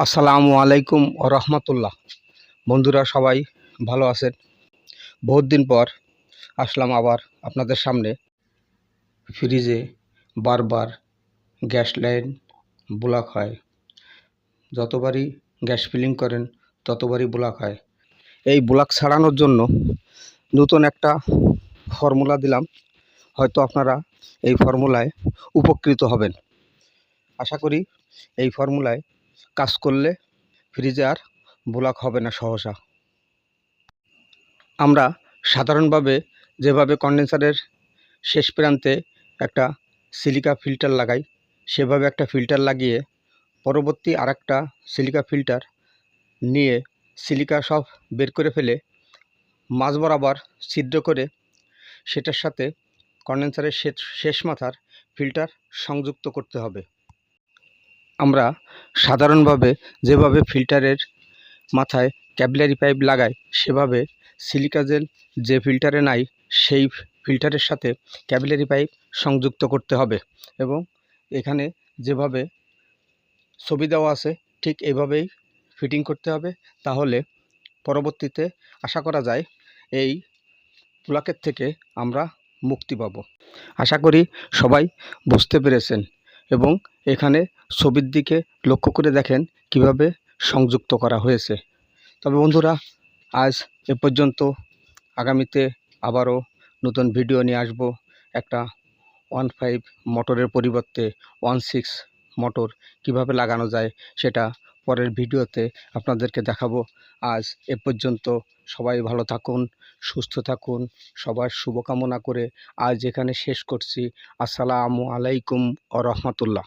আসসালামু আলাইকুম ও রহমতুল্লাহ। বন্ধুরা সবাই ভালো আছেন? বহুত দিন পর আসলাম আবার আপনাদের সামনে। ফ্রিজে বারবার গ্যাস লাইন ব্লক হয়। যতবারই গ্যাস ফিলিং করেন, ততবারই ব্লক হয়। এই ব্লক ছাড়ানোর জন্য নতুন একটা ফর্মুলা দিলাম। হয়তো আপনারা এই ফর্মুলায় উপকৃত হবেন। আশা করি এই ফর্মুলায় কাজ করলে ফ্রিজে আর ব্লক হবে না সহসা। আমরা সাধারণভাবে যেভাবে কন্ডেন্সারের শেষ প্রান্তে একটা সিলিকা ফিল্টার লাগাই, সেভাবে একটা ফিল্টার লাগিয়ে পরবর্তী আর একটা সিলিকা ফিল্টার নিয়ে সিলিকা সব বের করে ফেলে মাঝ বরাবর ছিদ্র করে সেটার সাথে কন্ডেন্সারের শেষ মাথার ফিল্টার সংযুক্ত করতে হবে। আমরা সাধারণভাবে যেভাবে ফিল্টারের মাথায় ক্যাপিলারি পাইপ লাগাই, সেভাবে সিলিকা জেল যে ফিল্টারে নাই, সেই ফিল্টারের সাথে ক্যাপিলারি পাইপ সংযুক্ত করতে হবে এবং এখানে যেভাবে ছবি দেওয়া আছে, ঠিক এভাবেই ফিটিং করতে হবে। তাহলে পরবর্তীতে আশা করা যায় এই ব্লকের থেকে আমরা মুক্তি পাব। আশা করি সবাই বুঝতে পেরেছেন। এবং এখানে ছবির দিকে লক্ষ্য করে দেখেন কীভাবে সংযুক্ত করা হয়েছে। তবে বন্ধুরা, আজ এ পর্যন্ত আগামীতে আবারও নতুন ভিডিও নিয়ে আসব একটা ওয়ান ফাইভ মোটরের পরিবর্তে ওয়ান সিক্স মোটর কীভাবে লাগানো যায় সেটা পরের ভিডিওতে আপনাদেরকে দেখাবো। আজ এ পর্যন্ত সবাই ভালো থাকুন, সুস্থ থাকুন, সবার শুভকামনা করে আজ এখানে শেষ করছি। আসসালামু আলাইকুম ও রহমতুল্লাহ